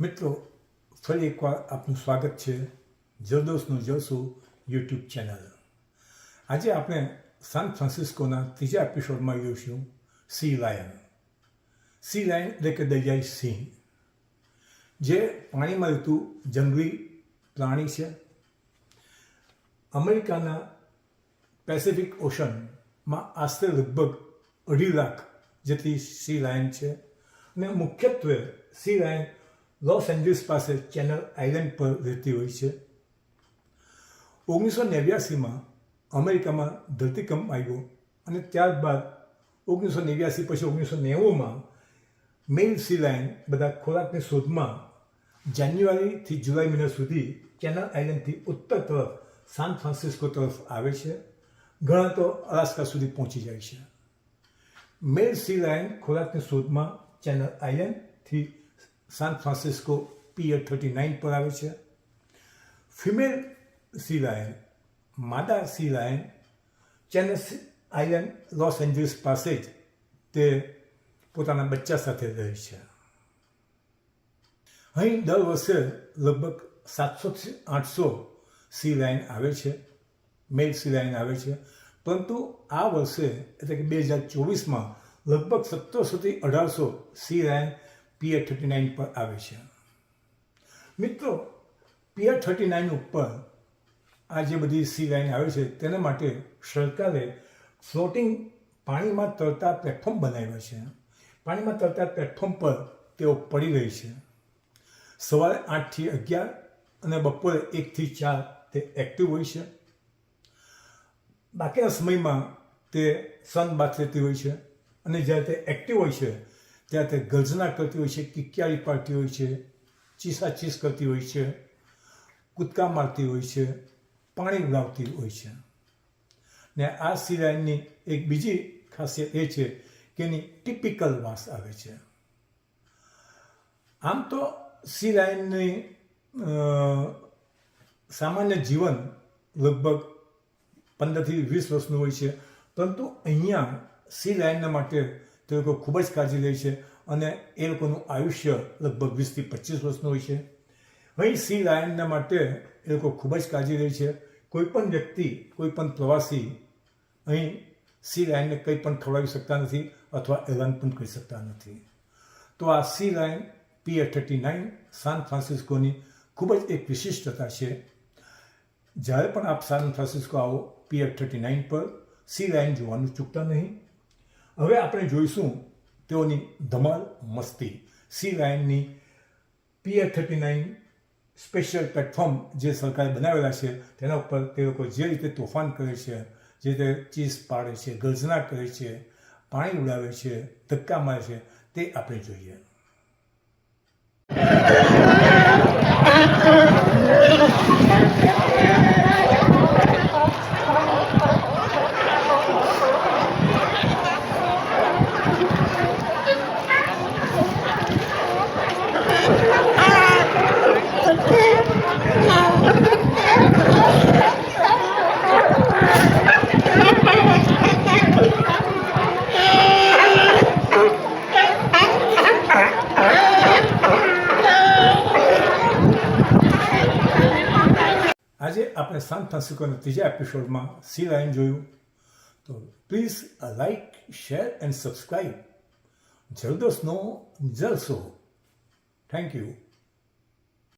મિત્રો, ફરી એકવાર આપનું સ્વાગત છે જરદોસનું જલસું યુટ્યુબ ચેનલ. આજે આપણે સાન ફ્રાન્સિસ્કોના ત્રીજા એપિસોડમાં જોઈશું સી લાયન. સી લાયન એટલે કે દરિયાઈ સિંહ, જે પાણીમાં રહેતું જંગલી પ્રાણી છે. અમેરિકાના પેસિફિક ઓશનમાં આશરે લગભગ અઢી લાખ જેટલી સી લાયન છે. અને મુખ્યત્વે સી લાયન લોસ એન્જલિસ પાસે ચેનલ આઇલેન્ડ પર રહેતી હોય છે ઓગણીસો નેવ્યાસીમાં અમેરિકામાં ધરતીકંપ આવ્યો અને ત્યારબાદ ઓગણીસો નેવ્યાસી પછી ઓગણીસો નેવુંમાં મેઇલ સી લાઇન બધા ખોરાકની શોધમાં જાન્યુઆરીથી જુલાઈ મહિના સુધી ચેનલ આઇલેન્ડથી ઉત્તર તરફ સાન ફ્રાન્સિસ્કો તરફ આવે છે ઘણા તો અલાસ્કા સુધી પહોંચી જાય છે મેલ સી લાઇન ખોરાકની શોધમાં channel આઇલેન્ડથી San Francisco pier thirty nine પર આવે છે. ફિમેલ સી લાયન, માદા sea lion, ચેનસ island, Los Angeles પાસે જ તે પોતાના બચ્ચા સાથે રહે છે. અહીં દર વર્ષે લગભગ સાતસોથી આઠસો સી લાઇન આવે છે, મેલ સી લાઇન આવે છે. પરંતુ આ વર્ષે એટલે કે બે હજાર ચોવીસમાં લગભગ સત્તરસોથી અઢારસો sea lion pier thirty nine પર આવે છે. મિત્રો પીઆર થર્ટી નાઇન ઉપર આ જે બધી સી લાઇન આવે છે, તેના માટે સરકારે ફ્લોટિંગ પાણીમાં તરતા પ્લેટફોર્મ બનાવ્યા છે. પાણીમાં તરતા પ્લેટફોર્મ પર તેઓ પડી રહી છે. સવારે આઠથી અગિયાર અને બપોરે એકથી ચાર તે એક્ટિવ હોય છે. બાકીના સમયમાં તે સન બાથ લેતી હોય છે. અને જ્યારે તે એક્ટિવ હોય છે ત્યારે તે ગર્જના કરતી હોય છે, કિક્યાળી પાડતી હોય છે ચીસા ચીસ કરતી હોય છે, કૂદકા મારતી હોય છે, પાણી ઉડાવતી હોય છે. ને આ સિલાઈનની એક બીજી ખાસિયત એ છે કે એની ટિપિકલ વાસ આવે છે. આમ તો સી સામાન્ય જીવન લગભગ પંદરથી વીસ વર્ષનું હોય છે, પરંતુ અહીંયા સી લાઇનના માટે તે લોકો ખૂબ જ કાળજી લે છે અને એ લોકોનું આયુષ્ય લગભગ વીસથી પચીસ વર્ષનું હોય છે. અહીં સી લાયનના માટે એ લોકો ખૂબ જ કાળજી લે છે. કોઈ પણ વ્યક્તિ, કોઈ પણ પ્રવાસી અહીં સી લાયનને કંઈ પણ ખવડાવી શકતા નથી અથવા એલાન પણ કરી શકતા નથી. તો આ સી લાયન એ થર્ટી નાઇન સાન ફ્રાન્સિસ્કોની ખૂબ જ એક વિશિષ્ટતા છે. જ્યારે પણ આપ સાન ફ્રાન્સિસ્કો આવો, પી પીએફ થર્ટી નાઇન પર સી લાઇન જોવાનું ચૂકતા નહીં. હવે આપણે જોઈશું તેઓની ધમાલ મસ્તી. સી લાઇનની PF thirty nine special platform જે સરકારે બનાવેલા છે, તેના ઉપર તે લોકો જે રીતે તોફાન કરે છે, જે રીતે ચીઝ પાડે છે ગર્જના કરે છે, પાણી ઉડાવે છે, ધક્કા મારે છે, તે આપણે જોઈએ. આજે આપણે સાન ફ્રાન્સિસ્કોના ત્રીજા એપિસોડમાં સી લાઇન જોયું. તો please like share and subscribe જલદોસનો જલસો. Thank you